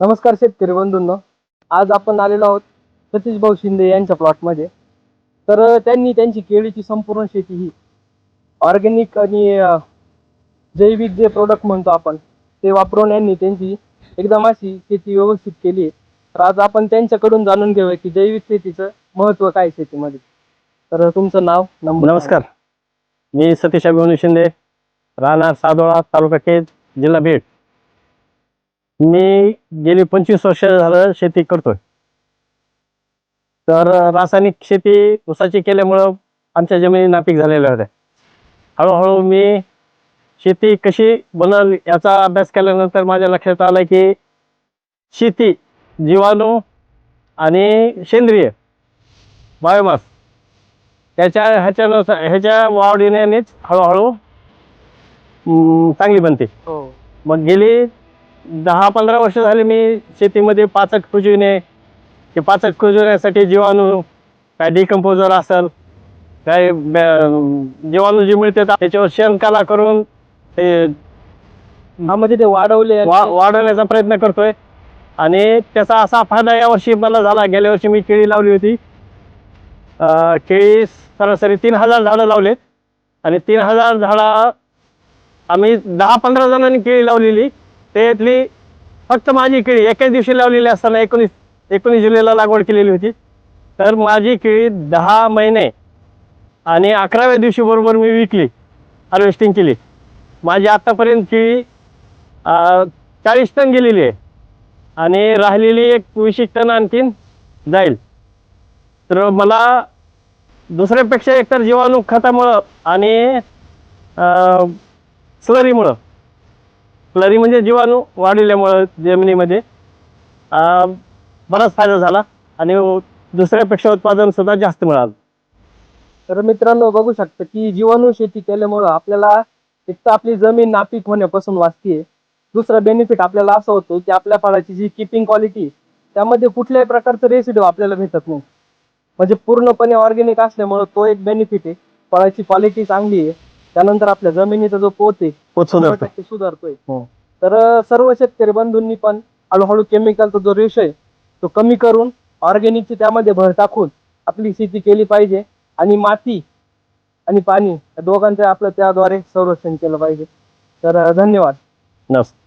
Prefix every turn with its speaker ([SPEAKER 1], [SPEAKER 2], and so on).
[SPEAKER 1] नमस्कार शेतकरी बंधूंनो. आज आपण आलेलो आहोत सतीश भाऊ शिंदे यांच्या प्लॉटमध्ये तर त्यांनी त्यांची केळीची संपूर्ण शेती ही ऑर्गॅनिक आणि जैविक जे प्रोडक्ट म्हणतो आपण ते वापरून यांनी त्यांची एकदम अशी शेती व्यवस्थित केली आहे. तर आज आपण त्यांच्याकडून जाणून घेऊया की जैविक शेतीचं महत्त्व काय आहे शेतीमध्ये. तर तुमचं नाव
[SPEAKER 2] नमस्कार. मी सतीश अभिमन्यू शिंदे राहणार सादोळा तालुका केज जिल्हा बीड. मी गेली पंचवीस वर्ष झालं शेती करतोय. तर रासायनिक शेती ऊसाची केल्यामुळं आमच्या जमिनी नापीक झालेल्या होत्या. हळूहळू मी शेती कशी बनल याचा अभ्यास केल्यानंतर माझ्या लक्षात आलं की शेती जीवाणू आणि सेंद्रिय बायोमास त्याच्या ह्याच्यानुसार ह्याच्या वाढीनेच हळूहळू चांगली बनते.
[SPEAKER 1] हो.
[SPEAKER 2] मग गेली दहा पंधरा वर्ष झाली मी शेतीमध्ये पाचक कुजविणे ते पाचक कुजवण्यासाठी जीवाणू काय डिकम्पोजर असेल काय जीवाणू जे मिळते त्याच्यावर शेणकाला करून ते
[SPEAKER 1] म्हणजे ते वाढवले
[SPEAKER 2] वा वाढवण्याचा प्रयत्न करतोय. आणि त्याचा असा फायदा यावर्षी मला झाला. गेल्या वर्षी मी केळी लावली होती. केळी सरासरी तीन हजार झाडं लावलेत. आणि तीन हजार झाडं आम्ही दहा पंधरा जणांनी केळी लावलेली. त्यातली फक्त माझी केळी एकाच दिवशी लावलेली असताना एकोणीस एकोणीस जुलैला लागवड केलेली होती. तर माझी केळी दहा महिने आणि अकराव्या दिवशी बरोबर मी विकली हार्वेस्टिंग केली. माझी आत्तापर्यंत केळी चाळीस टन गेलेली आहे आणि राहिलेली एक वीस एक टन आणखीन जाईल. तर मला दुसऱ्यापेक्षा एकतर जीवाणू खतामुळं आणि स्लरीमुळं स्लरी म्हणजे जीवाणू वाढलेल्यामुळं जमिनीमध्ये बराच फायदा झाला आणि दुसऱ्यापेक्षा उत्पादन सुद्धा जास्त मिळालं.
[SPEAKER 1] तर मित्रांनो बघू शकता की जीवाणू शेती केल्यामुळं आपल्याला एक तर आपली जमीन नापीक होण्यापासून वाचते दुसरा बेनिफिट आपल्याला असं होतो की आपल्या फळाची जी किपिंग क्वालिटी त्यामध्ये कुठल्याही प्रकारचं रेसिड्यू आपल्याला भेटत नाही. म्हणजे पूर्णपणे ऑर्गेनिक असल्यामुळं तो एक बेनिफिट आहे. फळाची क्वालिटी चांगली आहे. त्यानंतर आपल्या जमिनीचा जो पोत आहे
[SPEAKER 2] पोत
[SPEAKER 1] सुधारतोय.
[SPEAKER 2] हो.
[SPEAKER 1] तर सर्व शेतकरी बंधूंनी पण हळूहळू केमिकलचा जो रेशो आहे तो कमी करून ऑर्गॅनिकची त्यामध्ये भर टाकून आपली शेती केली पाहिजे आणि माती आणि पाणी या दोघांचं आपलं त्याद्वारे संरक्षण केलं पाहिजे. तर अं, धन्यवाद.
[SPEAKER 2] नमस्कार.